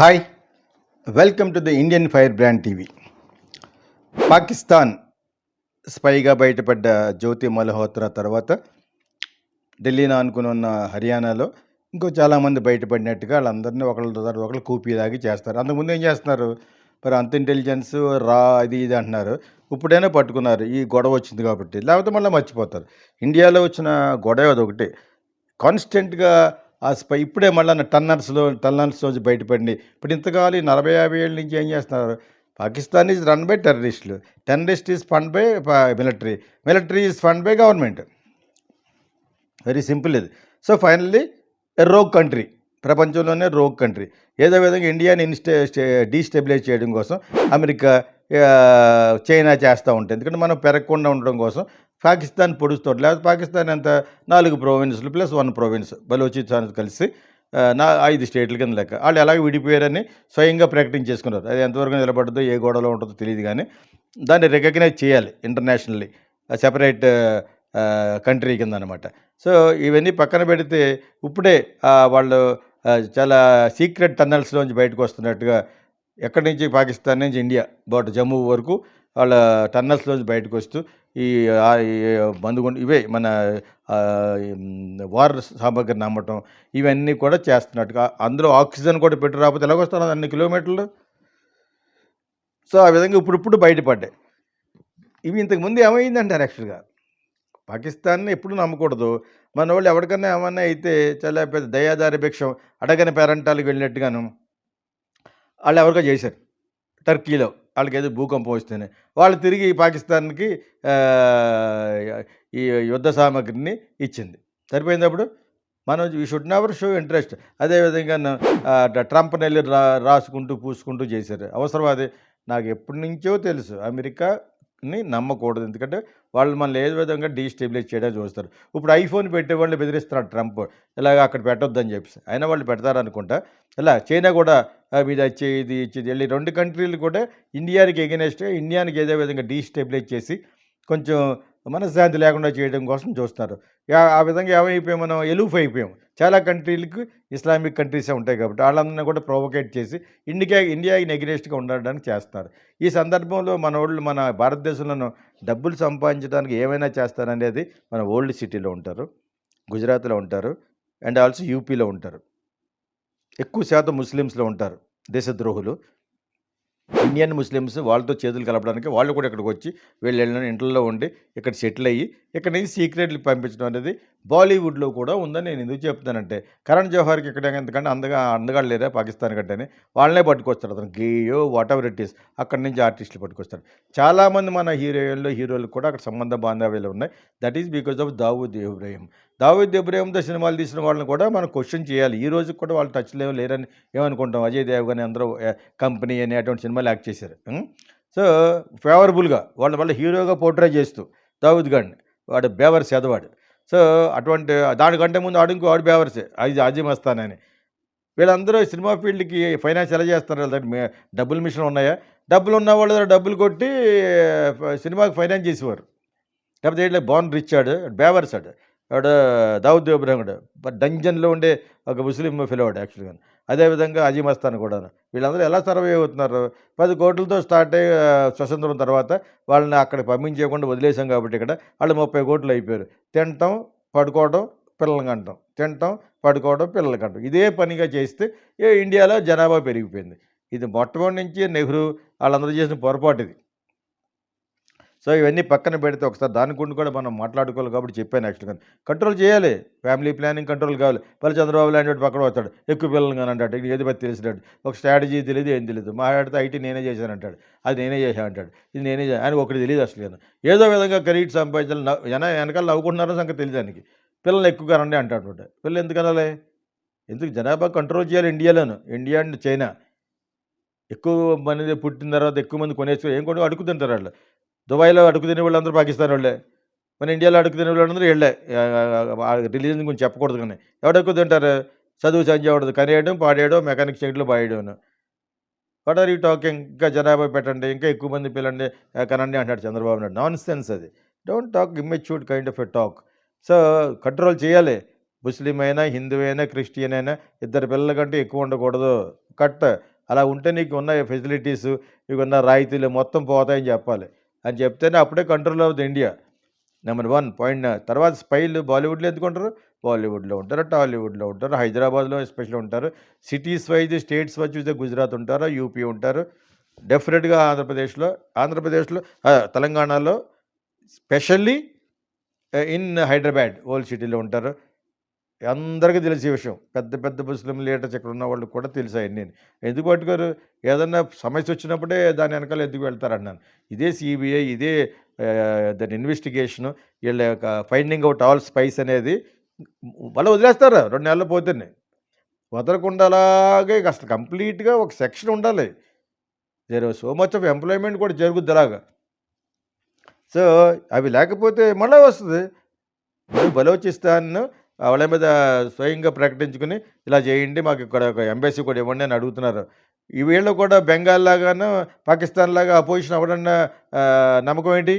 Hi welcome to the Indian fire brand TV Pakistan స్పైగా బయటపడ్డ జ్యోతి మల్హోత్రా తర్వాత ఢిల్లీని అనుకుని ఉన్న హర్యానాలో ఇంకో చాలామంది బయటపడినట్టుగా వాళ్ళందరినీ ఒకళ్ళ తర్వాత ఒకళ్ళు కూపీలాగి చేస్తారు. అంతకుముందు ఏం చేస్తున్నారు? మరి అంత ఇంటెలిజెన్స్ రా అది ఇది అంటున్నారు. ఇప్పుడైనా పట్టుకున్నారు. ఈ గొడవ వచ్చింది కాబట్టి. లేకపోతే మళ్ళీ మర్చిపోతారు. ఇండియాలో వచ్చిన గొడవ అదొకటి. కాన్స్టెంట్గా ఆ స్పై ఇప్పుడే మళ్ళీ టన్నర్స్లో టన్నర్స్ నుంచి బయటపడింది. ఇప్పుడు ఇంతకాలం ఈ నలభై యాభై ఏళ్ళ నుంచి ఏం చేస్తున్నారు? పాకిస్తాన్ ఈజ్ రన్ బై టెర్రరిస్టులు. Terrorist is fund by military. Military is fund by government. Very simple ఇది. So finally rogue country. ప్రపంచంలోనే రోగ్ కంట్రీ. ఏదో విధంగా ఇండియాని ఇన్స్టే డీస్టెబిలైజ్ చేయడం కోసం అమెరికా చైనా చేస్తూ ఉంటాయి ఎందుకంటే మనం పెరగకుండా ఉండడం కోసం పాకిస్తాన్ పొడుస్తాడు లేకపోతే పాకిస్తాన్ ఎంత? నాలుగు ప్రొవిన్స్లు ప్లస్ వన్ ప్రొవిన్స్ బలోచిస్తాన్ కలిసి నా ఐదు స్టేట్ల కింద లెక్క. వాళ్ళు ఎలాగ విడిపోయారని స్వయంగా ప్రకటించేసుకున్నారు అది ఎంతవరకు నిలబడుతుందో ఏ గోడలో ఉంటుందో తెలియదు కానీ దాన్ని రికగ్నైజ్ చేయాలి ఇంటర్నేషనల్లీ సెపరేట్ కంట్రీ కింద అనమాట సో ఇవన్నీ పక్కన పెడితే ఇప్పుడే వాళ్ళు చాలా సీక్రెట్ టన్నల్స్లోంచి బయటకు వస్తున్నట్టుగా ఎక్కడి నుంచి? పాకిస్తాన్ నుంచి ఇండియా బట్ జమ్మూ వరకు వాళ్ళ టన్నల్స్లోంచి బయటకు వస్తూ ఈ ఆ, ఇవే మన వార్ సామగ్రిని నమ్మటం ఇవన్నీ కూడా చేస్తున్నట్టుగా అందులో ఆక్సిజన్ కూడా పెట్టి రాకపోతే ఎలాగొస్తారు అన్ని కిలోమీటర్లు? సో ఆ విధంగా ఇప్పుడు ఇప్పుడు బయటపడ్డాయి. ఇవి ఇంతకుముందు ఏమైందంటారు యాక్చువల్గా పాకిస్తాన్ని ఎప్పుడు నమ్మకూడదు. మన వాళ్ళు ఎవరికన్నా ఏమన్నా అయితే చాలా పెద్ద దయాదారి భిక్షం అడగని పేరంటాలకు వెళ్ళినట్టుగాను వాళ్ళు ఎవరికో చేశారు. టర్కీలో. వాళ్ళకి ఏదో భూకంపం వస్తేనే. వాళ్ళు తిరిగి పాకిస్తాన్కి ఈ యుద్ధ సామాగ్రిని ఇచ్చింది. సరిపోయింది అప్పుడు మనం we should never show interest. అదేవిధంగా న- ట్రంప్ నెల్లి రా రాసుకుంటూ పూసుకుంటూ చేశారు. అవసరం అది. నాకు ఎప్పటి నుంచో తెలుసు. ని నమ్మకూడదు. ఎందుకంటే వాళ్ళు మనల్ని ఏ విధంగా డీస్టెబిలైజ్ చేయడానికి చూస్తారు. ఇప్పుడు ఐఫోన్ పెట్టే వాళ్ళు బెదిరిస్తున్నారు ట్రంప్. ఇలాగ అక్కడ పెట్టొద్దని చెప్పేసి. అయినా వాళ్ళు పెడతారనుకుంటా. ఇలా చైనా కూడా మీద మీది వచ్చి ఇది ఇచ్చేది వెళ్ళి రెండు కంట్రీలు కూడా ఇండియాకి ఎగెనెస్ట్గా ఇండియానికి ఏదో విధంగా డీస్టెబిలైజ్ చేసి కొంచెం మనశ్శాంతి లేకుండా చేయడం కోసం చూస్తున్నారు. ఆ విధంగా ఏమైపోయాం మనం? ఎలూఫ్ అయిపోయాం. చాలా కంట్రీలకు ఇస్లామిక్ కంట్రీసే ఉంటాయి కాబట్టి వాళ్ళందరినీ కూడా ప్రొవోకేట్ చేసి ఇండియా ఇండియాకి నెగినెస్ట్గా ఉండడానికి చేస్తున్నారు. ఈ సందర్భంలో మన వాళ్ళు మన భారతదేశంలో డబ్బులు సంపాదించడానికి ఏమైనా చేస్తారనేది మన ఓల్డ్ సిటీలో ఉంటారు గుజరాత్లో ఉంటారు అండ్ ఆల్సో యూపీలో ఉంటారు. ఎక్కువ శాతం ముస్లిమ్స్లో ఉంటారు దేశద్రోహులు. ఇండియన్ ముస్లిమ్స్ వాళ్ళతో చేతులు కలపడానికి వాళ్ళు కూడా ఇక్కడికి వచ్చి వీళ్ళు వెళ్ళిన ఇంట్లో ఉండి ఇక్కడ సెటిల్ అయ్యి ఇక్కడ నుంచి సీక్రెట్లు పంపించడం అనేది బాలీవుడ్లో కూడా ఉందని నేను ఎందుకు చెప్తానంటే కరణ్ జోహార్కి ఇక్కడ ఎందుకంటే అందగా అందగా లేరా పాకిస్తాన్ కంటేనే వాళ్ళనే పట్టుకొస్తారు అతను. గేయో వాట్ ఎవర్ ఇట్ ఈస్ అక్కడి నుంచి ఆర్టిస్టులు పట్టుకొస్తారు. చాలామంది మన హీరోయిన్లు హీరోలు కూడా అక్కడ సంబంధ బాంధవ్యాలు ఉన్నాయి. That is because of Dawood Ibrahim. Dawood ఇబ్రాహింతో సినిమాలు తీసిన వాళ్ళని కూడా మనం క్వశ్చన్ చేయాలి. ఈ రోజు కూడా వాళ్ళు టచ్లో లేరని ఏమనుకుంటాం? అజయ్ దేవ్ కానీ అందరూ కంపెనీ అని అటువంటి సినిమాలు యాక్ట్ చేశారు. సో ఫేవరబుల్గా వాళ్ళ వాళ్ళ హీరోగా పోర్ట్రే చేస్తూ దావూద్ గాడిని వాడు బేవర్స్ ఎదవాడు. సో అటువంటి దానికంటే ముందు ఆడు ఇంకో ఆడు బేవర్సే. అది అజీమస్తానని వీళ్ళందరూ సినిమా ఫీల్డ్కి ఫైనాన్స్ ఎలా చేస్తారు వాళ్ళ డబ్బులు మిషన్ ఉన్నాయా? డబ్బులు ఉన్న వాళ్ళు డబ్బులు కొట్టి సినిమాకి ఫైనాన్స్ చేసేవారు. లేకపోతే ఏంటంటే బాన్ రిచ్ ఆడు బేవర్స్ ఆడు. వాడు దావుద్ ఇబ్రాహిం డంజన్లో ఉండే ఒక ముస్లిం ఫిలవాడు యాక్చువల్గా. అదేవిధంగా అజీ మస్తాన్ కూడా. వీళ్ళందరూ ఎలా సర్వే అవుతున్నారు? పది కోట్లతో స్టార్ట్ అయ్యి స్వతంత్రం తర్వాత వాళ్ళని అక్కడ పంపించేయకుండా వదిలేసాం కాబట్టి ఇక్కడ వాళ్ళు ముప్పై కోట్లు అయిపోయారు. తినటం పడుకోవడం పిల్లలు కంటాం తినటం పడుకోవడం పిల్లలు కంటాం ఇదే పనిగా చేస్తే ఇండియాలో జనాభా పెరిగిపోయింది. ఇది మొట్టమొదటి నుంచి నెహ్రూ వాళ్ళందరూ చేసిన పొరపాటు ఇది. సో ఇవన్నీ పక్కన పెడితే ఒకసారి దాని గురించి కూడా మనం మాట్లాడుకోవాలి కాబట్టి చెప్పాను యాక్చువల్గా కంట్రోల్ చేయాలి. ఫ్యామిలీ ప్లానింగ్ కంట్రోల్ కావాలి. పలు చంద్రబాబు లాంటి వాడు పక్కన వస్తాడు ఎక్కువ పిల్లలు కానీ అంటాడు. ఇది ఏది పత్తి తెలిసినట్టు? ఒక స్ట్రాటజీ తెలియదు ఏం తెలియదు. మాట్లాడితే ఐటీ నేనే చేశాను అంటాడు. అది నేనే చేశాను అంటాడు. ఇది నేనే చేశాను ఆయన ఒకటి తెలియదు అసలు ఏదో విధంగా క్రెడిట్ సంపాదించాలి. నవ్వు- వెనకాల నవ్వుకుంటున్నారో సంగతి తెలియదు దానికి. పిల్లలు ఎక్కువగా రండి అంటాడు పిల్లలు ఎందుకు అనాలి? ఎందుకు జనాభా కంట్రోల్ చేయాలి ఇండియాలోను. India and China. ఎక్కువ మంది పుట్టిన తర్వాత ఎక్కువ మంది కొనేసుకో ఏం కొను అడుగుతుంటారు వాళ్ళు. దుబాయ్లో అడుగు తినే వాళ్ళందరూ పాకిస్తాన్ వాళ్ళే. మన ఇండియాలో అడుగు తినే వాళ్ళందరూ వెళ్ళే. రిలీజన్ గురించి చెప్పకూడదు కానీ. ఎవడు ఎక్కువ తింటారు? చదువు సంజయవడదు కనేయడం పాడేయడం మెకానిక్ షెడ్లు పాడేయడం వాట్ ఆర్ యూ టాకింగ్ ఇంకా జనాభా పెట్టండి ఇంకా ఎక్కువ మంది పిల్లండి కనండి అంటాడు చంద్రబాబు నాయుడు. నాన్ సెన్స్ అది. Don't talk immatured kind of a talk so control చేయాలి. ముస్లిం అయినా హిందూ అయినా క్రిస్టియన్ అయినా ఇద్దరు పిల్లల కంటే ఎక్కువ ఉండకూడదు. కట్ అలా ఉంటే నీకు ఉన్న ఫెసిలిటీస్ నీకు ఉన్న రాయితీలు మొత్తం పోతాయని చెప్పాలి. అని చెప్తేనే అప్పుడే కంట్రోల్ అవుతుంది ఇండియా నెంబర్ వన్ పాయింట్ తర్వాత స్పైలు బాలీవుడ్లో ఎత్తుకుంటారు బాలీవుడ్లో ఉంటారు టాలీవుడ్లో ఉంటారు హైదరాబాద్లో ఎస్పెషల్ ఉంటారు. సిటీస్ వైజ్ స్టేట్స్ వైజ్ చూస్తే గుజరాత్ ఉంటారు యూపీ ఉంటారు. డెఫినెట్గా ఆంధ్రప్రదేశ్లో ఆంధ్రప్రదేశ్లో తెలంగాణలో స్పెషల్లీ ఇన్ హైదరాబాద్ ఓల్డ్ సిటీలో ఉంటారు. అందరికీ తెలిసే విషయం. పెద్ద పెద్ద ముస్లిం లీడర్స్ ఇక్కడ ఉన్న వాళ్ళు కూడా తెలిసాయి నేను ఎందుకు పట్టుకోరు? ఏదన్నా సమస్య వచ్చినప్పుడే దాని వెనకాల ఎందుకు వెళ్తారన్నాను. ఇదే సిబిఐ ఇదే దాని ఇన్వెస్టిగేషన్ వీళ్ళ యొక్క ఫైండింగ్ అవుట్ ఆల్ స్పైస్ అనేది వాళ్ళు వదిలేస్తారు. రెండు నెలలు పోతేనే. వదలకుండా అలాగే అసలు కంప్లీట్గా ఒక సెక్షన్ ఉండాలి. There so much of employment కూడా జరుగుద్ది అలాగా. సో అవి లేకపోతే మళ్ళీ వస్తుంది. ఇప్పుడు బలోచిస్తాన్ వాళ్ళ మీద స్వయంగా ప్రకటించుకుని ఇలా చేయండి మాకు ఇక్కడ ఒక ఎంబసీ కూడా ఇవ్వండి అని అడుగుతున్నారు. ఈ వీళ్ళు కూడా బెంగాల్ లాగాను పాకిస్తాన్ లాగా అపోజిషన్ అవ్వడన్న నమ్మకం ఏంటి?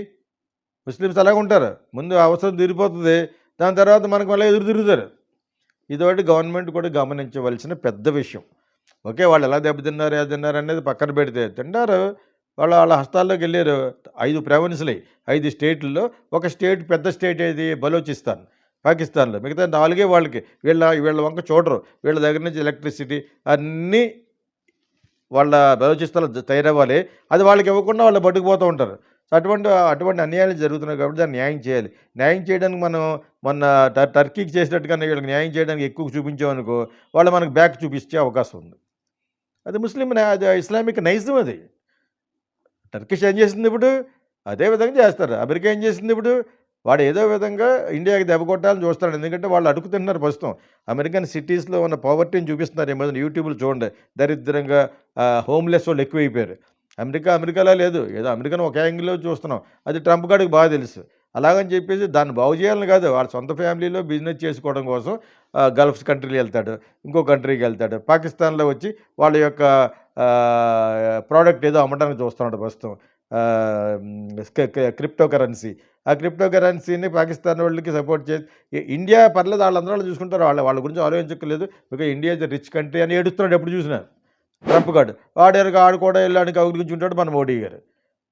ముస్లిమ్స్ అలాగే ఉంటారు. ముందు అవసరం తీరిపోతుంది. దాని తర్వాత మనకు మళ్ళీ ఎదురు తిరుగుతారు. ఇదొకటి గవర్నమెంట్ కూడా గమనించవలసిన పెద్ద విషయం. ఓకే వాళ్ళు ఎలా దెబ్బతిన్నారు ఎలా తిన్నారు అనేది పక్కన పెడితే తిన్నారు వాళ్ళ వాళ్ళ హస్తాల్లోకి వెళ్ళారు. ఐదు ప్రావిన్స్లు ఐదు స్టేట్లలో ఒక స్టేట్ పెద్ద స్టేట్ ఏది? బలోచిస్తాన్. పాకిస్తాన్లో. మిగతా నాలుగే వాళ్ళకి. వీళ్ళ వీళ్ళ వంక చూడరు. వీళ్ళ దగ్గర నుంచి ఎలక్ట్రిసిటీ అన్నీ వాళ్ళ బలోచిస్తాన్లో తయారవ్వాలి. అది వాళ్ళకి ఇవ్వకుండా వాళ్ళు పట్టుకుపోతూ ఉంటారు. అటువంటి అటువంటి అన్యాయాలు జరుగుతున్నాయి కాబట్టి దాన్ని న్యాయం చేయాలి. న్యాయం చేయడానికి మనం మొన్న టర్కీకి చేసినట్టుగానే వీళ్ళకి న్యాయం చేయడానికి ఎక్కువ చూపించామనుకో వాళ్ళు మనకు బ్యాక్ చూపించే అవకాశం ఉంది. అది ముస్లిం అది ఇస్లామిక్ నైజం అది. టర్కిష్ ఏం చేసింది ఇప్పుడు? అదేవిధంగా చేస్తారు. అమెరికా ఏం చేసింది ఇప్పుడు? వాడు ఏదో విధంగా ఇండియాకి దెబ్బ కొట్టాలని చూస్తాడు. ఎందుకంటే వాళ్ళు అడుగుతున్నారు ప్రస్తుతం. అమెరికన్ సిటీస్లో ఉన్న పావర్టీని చూపిస్తున్నారు. ఏమో యూట్యూబ్లో చూడండి. దరిద్రంగా హోమ్లెస్ వాళ్ళు ఎక్కువైపోయారు. అమెరికా అమెరికాలో లేదు. ఏదో అమెరికాను ఒక యాంగిల్లో చూస్తున్నాం. అది ట్రంప్ గారికి బాగా తెలుసు. అలాగని చెప్పేసి దాన్ని బాగు చేయాలని కాదు. వాళ్ళ సొంత ఫ్యామిలీలో బిజినెస్ చేసుకోవడం కోసం గల్ఫ్ కంట్రీలు వెళ్తాడు. ఇంకో కంట్రీకి వెళ్తాడు. పాకిస్తాన్లో వచ్చి వాళ్ళ యొక్క ప్రోడక్ట్ ఏదో అమ్మడానికి చూస్తున్నాడు ప్రస్తుతం. క్రిప్టో కరెన్సీ ఆ క్రిప్టో కరెన్సీని పాకిస్తాన్ వాళ్ళకి సపోర్ట్ చేసి ఇండియా పర్లేదు వాళ్ళందరూ వాళ్ళు చూసుకుంటారు. వాళ్ళ వాళ్ళ గురించి ఆలోచించక్కర్లేదు. ఇక ఇండియా ఇస్ రిచ్ కంట్రీ అని ఏడుస్తున్నాడు ఎప్పుడు చూసినా. ట్రంప్ గారు వాడు ఆడు కూడా వెళ్ళడానికి కౌలు ఉంటాడు మన మోడీ గారు.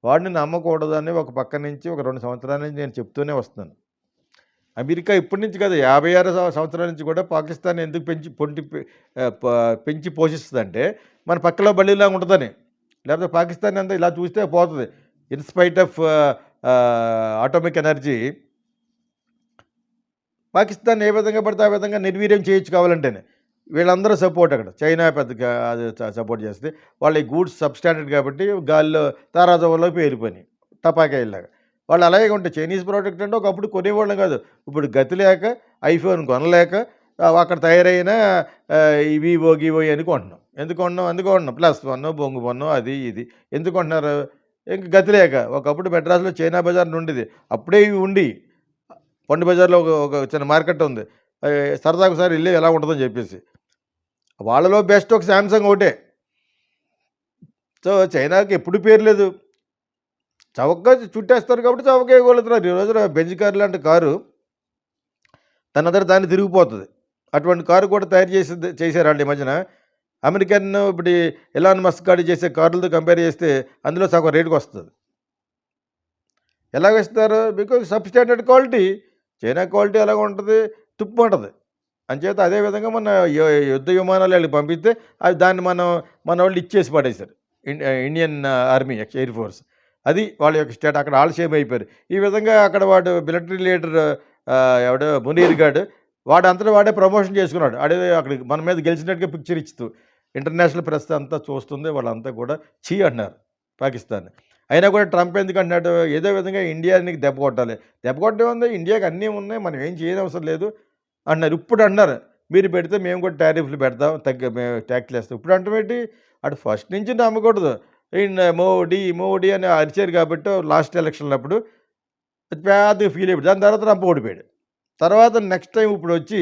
వాడిని నమ్మకూడదని ఒక పక్క నుంచి ఒక రెండు సంవత్సరాల నుంచి నేను చెప్తూనే వస్తున్నాను. అమెరికా ఇప్పటి నుంచి కదా యాభై ఆరు సంవత్సరాల నుంచి కూడా పాకిస్తాన్ ఎందుకు పెంచి పొంటి పెంచి పోషిస్తుందంటే మన పక్కలో బల్లిలాగా ఉంటుందని. లేకపోతే పాకిస్తాన్ అంతా ఇలా చూస్తే పోతుంది. In spite of atomic energy Pakistan ఏ విధంగా పడితే ఆ విధంగా నిర్వీర్యం చేయొచ్చు కావాలంటేనే. వీళ్ళందరూ సపోర్ట్ అక్కడ. చైనా పెద్దగా అది సపోర్ట్ చేస్తే వాళ్ళ గూడ్స్ సబ్స్టాండర్డ్ కాబట్టి గాల్లో తారాజవంలోకి పేరిపోయినాయి. టపాకాయలాగా వాళ్ళు అలాగే ఉంటాయి చైనీస్ ప్రోడక్ట్ అంటే ఒకప్పుడు కొనేవాళ్ళం కాదు. ఇప్పుడు గతి లేక ఐఫోన్ కొనలేక అక్కడ తయారైన ఇవి ఓగి ఓయి అని కొంటున్నాం. ఎందుకు కొంటున్నాం? అందుకు కొంటున్నాం? ప్లస్ వన్ బొంగు వన్ అది ఇది. ఎందుకు కొంటున్నారు? ఇంక గతి లేక ఒకప్పుడు మెడ్రాస్లో చైనా బజార్ ఉండేది. అప్పుడే ఇవి ఉండి పండు బజార్లో ఒక ఒక చిన్న మార్కెట్ ఉంది. ఆ, సరదాగా ఒకసారి వెళ్ళి ఎలా ఉంటుందని చెప్పేసి. వాళ్ళలో బెస్ట్ ఒక శాంసంగ్ ఒకటే. సో చైనాకి ఎప్పుడు పేరు లేదు. చవకగా చుట్టేస్తారు కాబట్టి చవకగా ఇవ్వగలుగుతున్నారు ఈ రోజున బెంజ్ కారు లాంటి కారు తన దగ్గర దాన్ని తిరిగిపోతుంది. అటువంటి కారు కూడా తయారు చేసి చేశారు వాళ్ళు ఈ మధ్యన. అమెరికన్ ఇప్పుడు ఎలాన్ మస్క్ గాడి చేసే కార్లతో కంపేర్ చేస్తే అందులో సగం రేటుకి వస్తుంది. ఎలాగేస్తారు because sub standard quality. China quality ఎలాగ ఉంటుంది తుప్పు ఉంటుంది. అంచేత అదే విధంగా మన యుద్ధ విమానాలు వాళ్ళకి పంపిస్తే అది దాన్ని మనం మన వాళ్ళు ఇచ్చేసి పడేశారు. Indian army air force. అది వాళ్ళ యొక్క స్టేట్ అక్కడ ఆలస్యం అయిపోయారు. ఈ విధంగా అక్కడ వాడు మిలిటరీ లీడర్ ఎవడో మునీర్ గాడు వాడు అంతటా వాడే ప్రమోషన్ చేసుకున్నాడు. అడే అక్కడ మన మీద గెలిచినట్టుగా పిక్చర్ ఇస్తూ ఇంటర్నేషనల్ ప్రెస్ అంతా చూస్తుంది వాళ్ళంతా కూడా చీ అన్నారు పాకిస్తాన్ అయినా కూడా ట్రంప్ ఎందుకు అంటున్నాడు? ఏదో విధంగా ఇండియాని దెబ్బ కొట్టాలి. దెబ్బ కొట్టడం ఉంది ఇండియాకి అన్నీ ఉన్నాయి మనం ఏం చేయని అవసరం లేదు అన్నారు ఇప్పుడు అన్నారు మీరు పెడితే మేము కూడా టారిఫ్లు పెడతాం తగ్గ మేము ట్యాక్స్లు వేస్తాం. ఇప్పుడు అంటే అటు ఫస్ట్ నుంచి నమ్మకూడదు. మోడీ మోడీ అని అరిచారు కాబట్టి లాస్ట్ ఎలక్షన్లు అప్పుడు ఫీల్ అయిపోయి దాని తర్వాత ట్రంప్ ఓడిపోయాడు. తర్వాత నెక్స్ట్ టైం ఇప్పుడు వచ్చి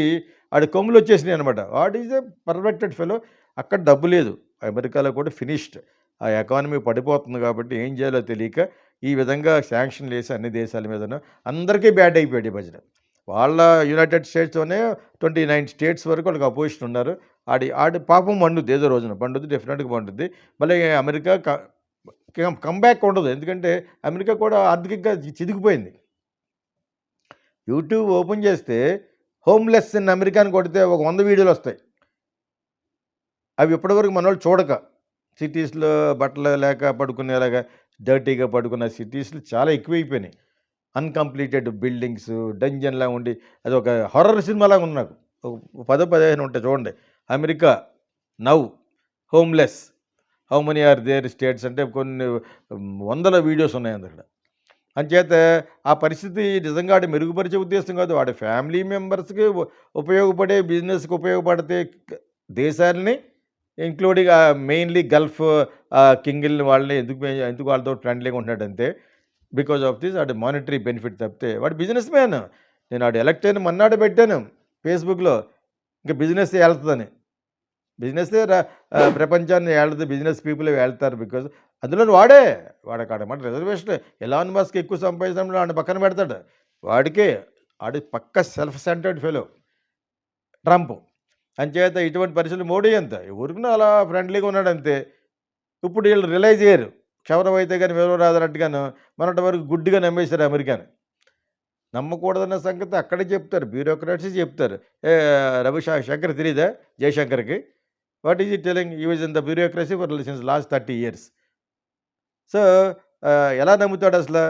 ఆడు కొమ్ములు వచ్చేసినాయి అనమాట what is a perfected fellow అక్కడ డబ్బు లేదు అమెరికాలో కూడా ఫినిష్డ్ ఆ ఎకానమీ పడిపోతుంది కాబట్టి ఏం చేయాలో తెలియక ఈ విధంగా శాంక్షన్లు వేసి అన్ని దేశాల మీద అందరికీ బ్యాడ్ అయిపోయాడు ఈ భజన వాళ్ళ యునైటెడ్ స్టేట్స్‌లోనే 29 స్టేట్స్ వరకు వాళ్ళకి అపోజిషన్ ఉన్నారు. ఆడి ఆడి పాపం పండుద్ది ఏదో రోజున. పండుద్ది డెఫినెట్గా పండుద్ది. మళ్ళీ అమెరికా కంబ్యాక్ ఉండదు. ఎందుకంటే అమెరికా కూడా ఆర్థికంగా చిదిగిపోయింది చితికిపోయింది. యూట్యూబ్ ఓపెన్ చేస్తే హోమ్‌లెస్ ఇన్ అమెరికా అని కొడితే ఒక వంద వీడియోలు వస్తాయి అవి ఇప్పటివరకు మనోళ్ళు చూడక. సిటీస్‌లో బట్టలు లేక పడుకునేలాగా డర్టీగా పడుకున్న సిటీస్‌లు చాలా ఎక్కువైపోయినాయి. అన్‌కంప్లీటెడ్ బిల్డింగ్స్, డంజన్‌లా ఉండి అది ఒక హర్రర్ సినిమాలాగా ఉంది నాకు. పదో, 15 ఉంటాయి చూడండి. America now homeless how many are there states అంటే కొన్ని వందల వీడియోస్ ఉన్నాయి అందులో. అంచేత ఆ పరిస్థితి నిజంగా వాడు మెరుగుపరిచే ఉద్దేశం కాదు. వాడి ఫ్యామిలీ మెంబర్స్‌కి ఉపయోగపడే బిజినెస్‌కి ఉపయోగపడితే క దేశాల్ని ఇంక్లూడింగ్ మెయిన్‌లీ గల్ఫ్ కింగిల్ వాళ్ళని ఎందుకు ఎందుకు వాళ్ళతో ఫ్రెండ్లీగా ఉంటున్నాడంటే బికాజ్ ఆఫ్ దిస్ వాడి మానిటరీ బెనిఫిట్ తప్పితే వాడు బిజినెస్ మ్యాన్. నేను వాడు ఎలక్ట్ అయిన మర్నాడే పెట్టాను ఫేస్‌బుక్‌లో. ఇంక బిజినెస్ వెళ్తుందని బిజినెస్ ప్రపంచాన్ని వెళ్తుంది బిజినెస్ పీపుల్ వెళ్తారు బికాజ్ అందులో వాడే. వాడకాడ మన రిజర్వేషన్ ఎలాన్ మస్క్ ఎక్కువ సంపాదించడంలో వాడిని పక్కన పెడతాడు. వాడికి వాడి పక్క సెల్ఫ్ సెంటర్డ్ ఫెలో. ట్రంప్. అంచేత ఇటువంటి పరిస్థితులు మోడీ అంత ఊరికనే అలా ఫ్రెండ్లీగా ఉన్నాడంతే. ఇప్పుడు వీళ్ళు రిలైజ్ అయ్యారు. క్షవరం అయితే కానీ వివరం రాదన్నట్టుగాను మొన్నటి వరకు గుడ్డిగా నమ్మేశారు అమెరికాని. నమ్మకూడదన్న సంగతి అక్కడే చెప్తారు. బ్యూరోక్రాట్స్ చెప్తారు. ఏ రవి శంకర్ తెలీదా జయశంకర్‌కి? What is it telling use in the bureaucracy for since last 30 years. So, ఎలా నమ్ముతాడు అసలు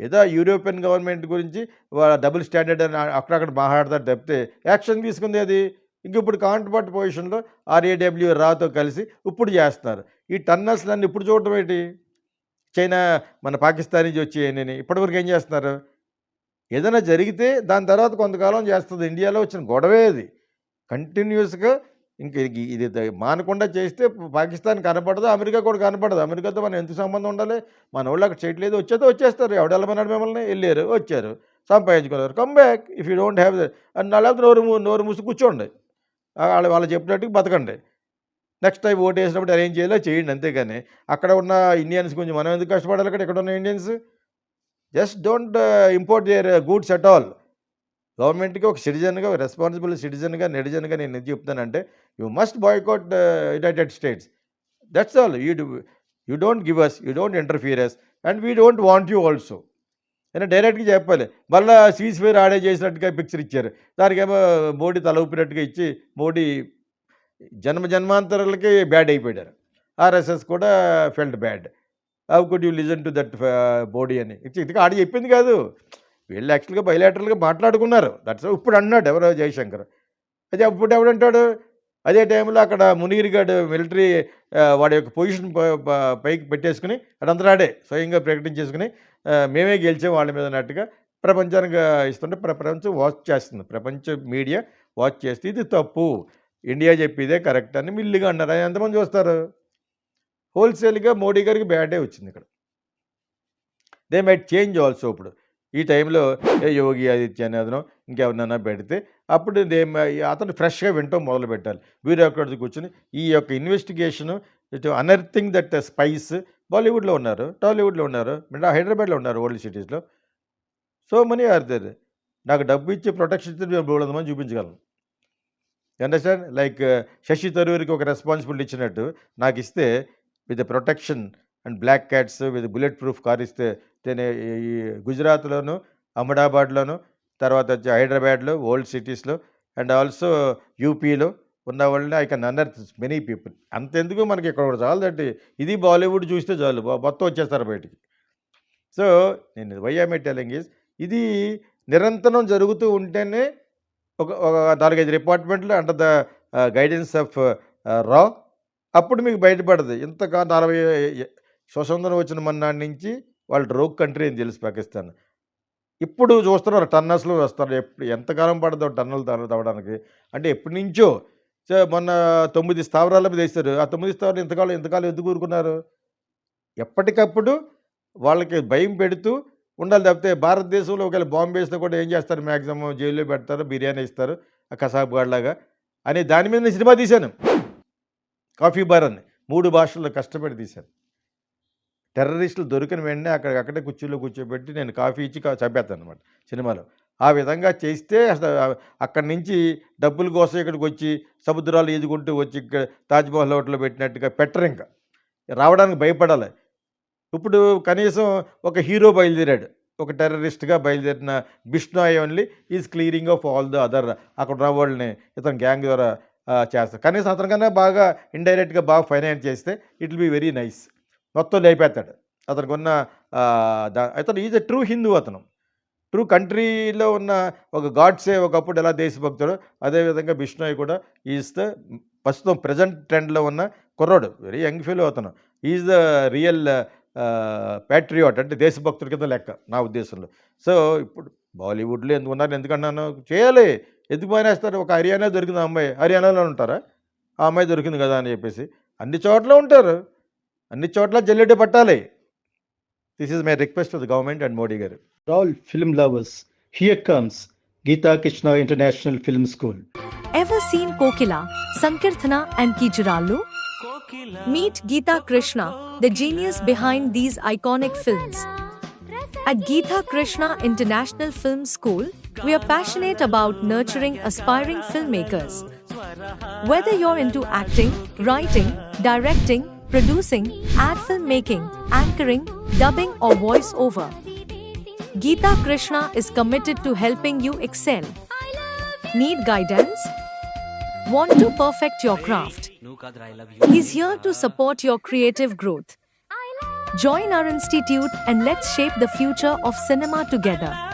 ఏదో యూరోపియన్ గవర్నమెంట్ గురించి వా డబుల్ స్టాండర్డ్ అని అక్కడక్కడ మాట్లాడతాడు తప్పితే యాక్షన్ తీసుకుంది అది ఇంక ఇప్పుడు కౌంటర్‌పార్ట్ పొజిషన్‌లో ఆర్ఏడబ్ల్యూ రాతో కలిసి ఇప్పుడు చేస్తున్నారు. ఈ టన్నెల్స్‌లన్నీ ఇప్పుడు చూడటం ఏంటి? చైనా మన పాకిస్తాన్ నుంచి వచ్చేయన్నీని. ఇప్పటివరకు ఏం చేస్తున్నారు? ఏదైనా జరిగితే దాని తర్వాత కొంతకాలం చేస్తుంది ఇండియాలో వచ్చిన గొడవే అది. కంటిన్యూస్గా ఇంక ఇది మానకుండా చేస్తే పాకిస్తాన్ కనపడదు. అమెరికా కూడా కనపడదు. అమెరికాతో మనం ఎంత సంబంధం ఉండాలి? మన వాళ్ళు అక్కడ చేయట్లేదు. వచ్చేదో వచ్చేస్తారు. ఎవడెళ్ళమన్నాడు మిమ్మల్ని? వెళ్ళారు వచ్చారు. సంపాదించుకున్నారు. Come back if you don't have that and నలభై నోరు ము నోరు మూసి కూర్చోండి. వాళ్ళు వాళ్ళు చెప్పినట్టుగా బతకండి. నెక్స్ట్ టైం ఓటు వేసినప్పుడు అరేంజ్ చేయాలో చేయండి అంతేగాని అక్కడ ఉన్న ఇండియన్స్ గురించి మనం ఎందుకు కష్టపడాలి అక్కడ? ఇక్కడ ఉన్న Indians? Just don't import their goods at all. గవర్నమెంట్‌కి ఒక సిటిజన్‌గా రెస్పాన్సిబుల్ సిటిజన్‌గా, నెటిజన్‌గా నేను ఎందుకు చెప్తానంటే you must boycott United States. That's all. You you don't give us. You don't interfere us and we don't want you also. అయినా డైరెక్ట్‌గా చెప్పాలి. మళ్ళా సీజ్ ఫైర్ ఆడే చేసినట్టుగా పిక్చర్ ఇచ్చారు. దానికేమో మోడీ తల ఊపినట్టుగా ఇచ్చి మోడీ జన్మ జన్మాంతరాలకి బ్యాడ్ అయిపోయారు. ఆర్ఎస్ఎస్ కూడా felt bad. How could you listen to that body Modi అని. ఇది ఆడ చెప్పింది కాదు. వీళ్ళు యాక్చువల్‌గా బైలాటరల్‌గా మాట్లాడుకున్నారు. దట్స్ ఇప్పుడు అన్నాడు ఎవరో జయశంకర్. అయితే అప్పుడు ఎవడంటాడు? అదే టైంలో అక్కడ మునిగిరిగాడు మిలిటరీ వాడి యొక్క పొజిషన్ పైకి పెట్టేసుకొని అడంతరాడే స్వయంగా ప్రకటించేసుకుని మేమే గెలిచాం వాళ్ళ మీద అన్నట్టుగా ప్రపంచానికి ఇస్తుంటే ప్రపంచం వాచ్ చేస్తుంది. ప్రపంచ మీడియా వాచ్ చేస్తే ఇది తప్పు. ఇండియా చెప్పేదే కరెక్ట్ అని మిల్లిగా అన్నారు. అని ఎంతమంది చూస్తారు? హోల్‌సేల్‌గా మోడీ గారికి బ్యాడే వచ్చింది ఇక్కడ. దే మైట్ చేంజ్ ఆల్సో ఇప్పుడు. ఈ టైంలో ఏ యోగి ఆదిత్యనాథ్‌నో ఇంకెవరినైనా పెడితే అప్పుడు అతను ఫ్రెష్‌గా వింటూ మొదలుపెట్టాలి. బ్యూరోక్రాట్స్ కూర్చొని ఈ యొక్క ఇన్వెస్టిగేషను ఇటు అనర్థింగ్ దట్ స్పైస్ బాలీవుడ్‌లో ఉన్నారు. టాలీవుడ్‌లో ఉన్నారు. హైదరాబాద్‌లో ఉన్నారు ఓల్డ్ సిటీస్‌లో. So money are there. నాకు డబ్బు ఇచ్చి ప్రొటెక్షన్ ఇచ్చి మేము మూడు మంది చూపించగలను. అండర్‌స్టాండ్? లైక్ శశి తరూరికి ఒక రెస్పాన్సిబిలిటీ ఇచ్చినట్టు నాకు ఇస్తే with protection and black cats with bullet proof car ఇస్తే నేను ఈ గుజరాత్‌లోను, అహ్మదాబాద్‌లోను తర్వాత వచ్చి హైదరాబాద్‌లో ఓల్డ్ సిటీస్‌లో అండ్ ఆల్సో యూపీలో ఉన్న వాళ్ళని I can unearth many people. అంతెందుకు మనకి ఇక్కడ ఒకటి చాలదండి. ఇది బాలీవుడ్ చూస్తే చాలు. మొత్తం వచ్చేస్తారు బయటికి. సో నేను వై టెలింగ్ ఐ ఇది నిరంతరం జరుగుతూ ఉంటేనే ఒక ఒక 4, 5 డిపార్ట్మెంట్‌లు అండర్ ద గైడెన్స్ ఆఫ్ రా అప్పుడు మీకు బయటపడదు. ఇంతగా 40 ఎ స్వతంత్రం వచ్చిన మన్నాటి నుంచి వాళ్ళు రోగ్ కంట్రీ అని తెలుసు పాకిస్తాన్. ఇప్పుడు చూస్తున్నారు టన్నర్స్లో వస్తారు. ఎప్పుడు ఎంతకాలం పడదో టన్నులు తవ్వడానికి. అంటే ఎప్పటి నుంచో మొన్న తొమ్మిది స్థావరాల మీద ఏసారు. ఆ తొమ్మిది స్థావరాలు ఇంతకాలం ఎంతకాలం ఎందుకు ఊరుకున్నారు? ఎప్పటికప్పుడు వాళ్ళకి భయం పెడుతూ ఉండాలి తప్పితే భారతదేశంలో ఒకవేళ బాంబు వేసినా కూడా ఏం చేస్తారు మ్యాక్సిమం జైల్‌లో పెడతారు. బిర్యానీ ఇస్తారు. ఆ కసాబ్ గాడిలాగా అని దాని మీద నేను సినిమా తీశాను. కాఫీ బార్ అని. మూడు భాషల్లో కష్టపడి తీశాను. టెర్రరిస్టులు దొరికిన వెంటనే అక్కడికక్కడే కుర్చీలో కూర్చోబెట్టి నేను కాఫీ ఇచ్చి చంపేస్తాను అనమాట సినిమాలో. ఆ విధంగా చేస్తే అసలు అక్కడి నుంచి డబ్బుల కోసం ఇక్కడికి వచ్చి సముద్రాలు ఈదుకుంటూ వచ్చి ఇక్కడ తాజ్మహల్ హోటల్లో పెట్టినట్టుగా పెట్టరు ఇంకా. రావడానికి భయపడాలి. ఇప్పుడు కనీసం ఒక హీరో బయలుదేరాడు. ఒక టెర్రరిస్ట్గా బయలుదేరిన Bishnoi only is clearing of all the other అక్కడ ఉన్న వాళ్ళని ఇతను గ్యాంగ్ ద్వారా చేస్తారు కనీసం అతనికన్నా బాగా ఇండైరెక్ట్గా బాగా ఫైనాన్స్ చేస్తే it will be very nice. మొత్తం లేపేస్తాడు అతనికి ఉన్న దా- అతను ఈజ్ ఎ ట్రూ హిందూ అతను. ట్రూ కంట్రీలో ఉన్న ఒక గాడ్సే ఒకప్పుడు ఎలా దేశభక్తుడు అదేవిధంగా బిష్ణోయ్ కూడా ఈజ్ ద ప్రస్తుతం ప్రజెంట్ ట్రెండ్లో ఉన్న కుర్రాడు వెరీ యంగ్ ఫీల్ అతను. ఈజ్ ద రియల్ ప్యాట్రియాట్ అంటే దేశభక్తుడి కింద లెక్క నా ఉద్దేశంలో. సో ఇప్పుడు బాలీవుడ్లో ఎందుకు ఉన్నారు? ఎందుకన్నాను? చేయాలి. ఎందుకు మానేస్తారు? ఒక హర్యానా దొరికింది అమ్మాయి. హర్యానాలో ఉంటారా? ఆ అమ్మాయి దొరికింది కదా అని చెప్పేసి. అన్ని చోట్ల ఉంటారు. అన్ని చోట్ల జల్లెడ పట్టాలి this is my request to the government and Modi garu all film lovers, here comes Geeta Krishna International Film School. Ever seen Kokila, Sankirthana, and Kijirallu? Meet Geeta Krishna, the genius behind these iconic films. At Geeta Krishna International Film School, we are passionate about nurturing aspiring filmmakers. Whether you're into acting, writing, directing, producing, ad filmmaking, anchoring, dubbing, or voiceover, Geeta Krishna is committed to helping you excel. Need guidance? Want to perfect your craft? He's here to support your creative growth. Join our institute and let's shape the future of cinema together.